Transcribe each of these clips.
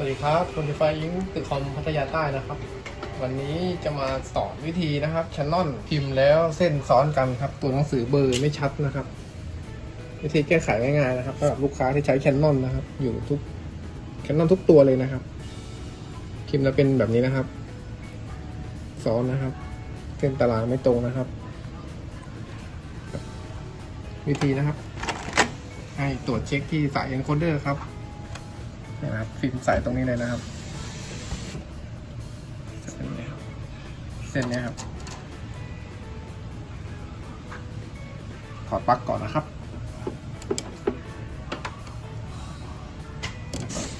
วัสดีครับคนไฟอิงตึกคอมพัทยาใต้นะครับ วันนี้จะมาสอนวิธีนะครับชันนอนพิมพ์แล้วเส้นซ้อนกันครับ ตัวหนังสือเบอร์ไม่ชัดนะครับ วิธีแก้ไขง่ายๆนะครับสำหรับลูกค้าที่ใช้แคนนอนนะครับ อยู่ทุกแคนนอนทุกตัวเลยนะครับ พิมพ์แล้วเป็นแบบนี้นะครับ ซ้อนนะครับ เส้นตารางไม่ตรงนะครับ วิธีนะครับ ให้ตรวจเช็คที่สาย encoder ครับ นี่นะครับฟิล์มใส่ตรงนี้เลยนะครับเส้นนี้ครับถอดปลั๊กก่อนนะครับ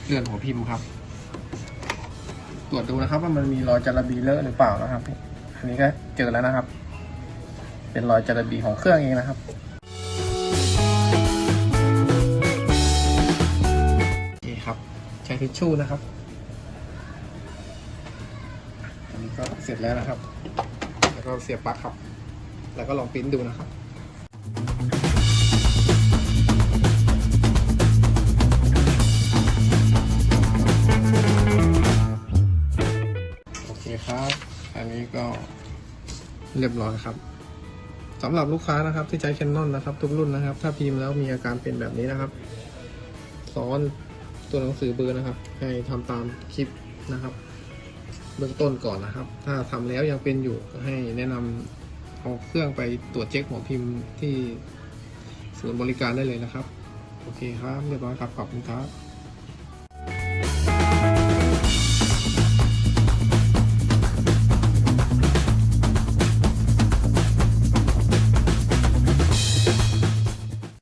เลื่อนหัวพิมพ์ครับ ตรวจดูนะครับว่ามันมีรอยจาระบีเลอะหรือเปล่านะครับ อันนี้ก็เจอแล้วนะครับ เป็นรอยจาระบีของเครื่องเองนะครับโอเคครับ ช้ทิชชู่นะครับ อันนี้ก็เสร็จแล้วนะครับ แล้วก็เสียบปลั๊กครับ แล้วก็ลองปิ้นดูนะครับโอเคครับ อันนี้ก็เรียบร้อยครับสำหรับลูกค้านะครับที่ใช้ Canon นะครับ ทุกรุ่นนะครับ ถ้าพิมพ์แล้วมีอาการเป็นแบบนี้นะครับ ซ้อน ตัวหนังสือเบอร์นะครับ ให้ทำตามคลิปนะครับ เบื้องต้นก่อนนะครับ ถ้าทำแล้วยังเป็นอยู่ก็ให้แนะนำเอาเครื่องไปตรวจเช็คหมอพิมพ์ที่ศูนย์บริการได้เลยนะครับ โอเคครับเรียบร้อยครับขอบคุณครับ